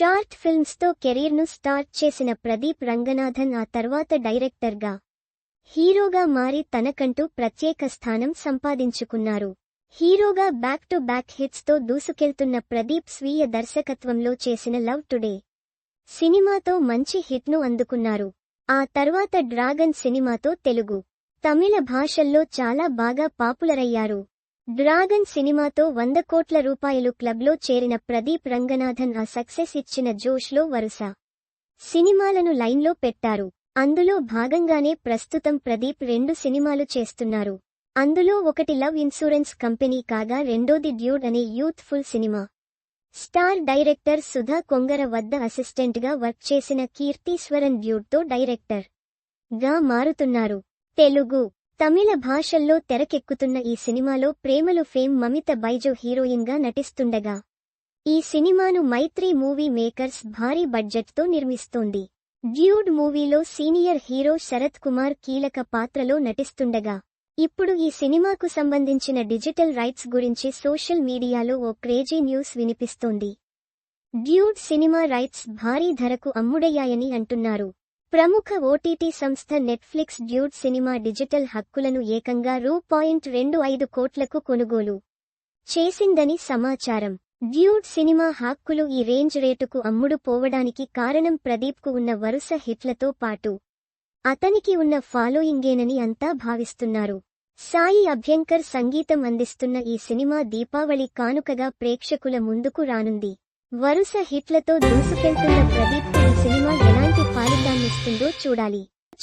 Short ఫిల్మ్స్తో కెరీర్ను start చేసిన ప్రదీప్ రంగనాథన్ ఆ తర్వాత డైరెక్టర్గా హీరోగా మారి తనకంటూ ప్రత్యేక స్థానం సంపాదించుకున్నారు. హీరోగా బ్యాక్ టు బ్యాక్ హిట్స్తో దూసుకెళ్తున్న ప్రదీప్ స్వీయ దర్శకత్వంలో చేసిన లవ్ టుడే సినిమాతో మంచి హిట్ను అందుకున్నారు. ఆ తర్వాత డ్రాగన్ సినిమాతో తెలుగు తమిళ భాషల్లో చాలా బాగా పాపులరయ్యారు. డ్రాగన్ సినిమాతో వంద కోట్ల రూపాయలు క్లబ్లో చేరిన ప్రదీప్ రంగనాథన్ ఆ సక్సెస్ ఇచ్చిన జోష్లో వరుస. సినిమాలను లైన్లో పెట్టారు. అందులో భాగంగానే ప్రస్తుతం ప్రదీప్ రెండు సినిమాలు చేస్తున్నారు. అందులో ఒకటి లవ్ ఇన్సూరెన్స్ కంపెనీ కాగా రెండోది డ్యూడ్ అనే యూత్ ఫుల్ సినిమా. స్టార్ డైరెక్టర్ సుధా కొంగర వద్ద అసిస్టెంట్గా వర్క్ చేసిన కీర్తీశ్వరన్ డ్యూడ్తో డైరెక్టర్గా మారుతున్నారు. తెలుగు తమిళ భాషల్లో తెరకెక్కుతున్న ఈ సినిమాలో ప్రేమలు ఫేమ్ మమిత బైజో హీరోయిన్గా నటిస్తుండగా. ఈ సినిమాను మైత్రి మూవీ మేకర్స్ భారీ బడ్జెట్తో నిర్మిస్తోంది. డ్యూడ్ మూవీలో సీనియర్ హీరో శరత్ కుమార్ కీలక పాత్రలో నటిస్తుండగా. ఇప్పుడు ఈ సినిమాకు సంబంధించిన డిజిటల్ రైట్స్ గురించి సోషల్ మీడియాలో ఓ క్రేజీ న్యూస్ వినిపిస్తోంది. డ్యూడ్ సినిమా రైట్స్ భారీ ధరకు అమ్ముడయ్యాయని అంటున్నారు. ప్రముఖ ఓటీటీ సంస్థ నెట్ఫ్లిక్స్ డ్యూడ్ సినిమా డిజిటల్ హక్కులను ఏకంగా రూ. పాయింట్ రెండు ఐదు కోట్లకు కొనుగోలు చేసిందని సమాచారం. డ్యూడ్ సినిమా హక్కులు ఈ రేంజ్ రేటుకు అమ్ముడు పోవడానికి కారణం ప్రదీప్కు ఉన్న వరుస హిట్లతో పాటు అతనికి ఉన్న ఫాలోయింగేనని అంతా భావిస్తున్నారు. సాయి అభ్యంకర్ సంగీతం అందిస్తున్న ఈ సినిమా దీపావళి కానుకగా ప్రేక్షకుల ముందుకు రానుంది. వరుస హిట్లతో దూసుకెళ్తున్న ప్రదీప్కు ఈ చూడాలి.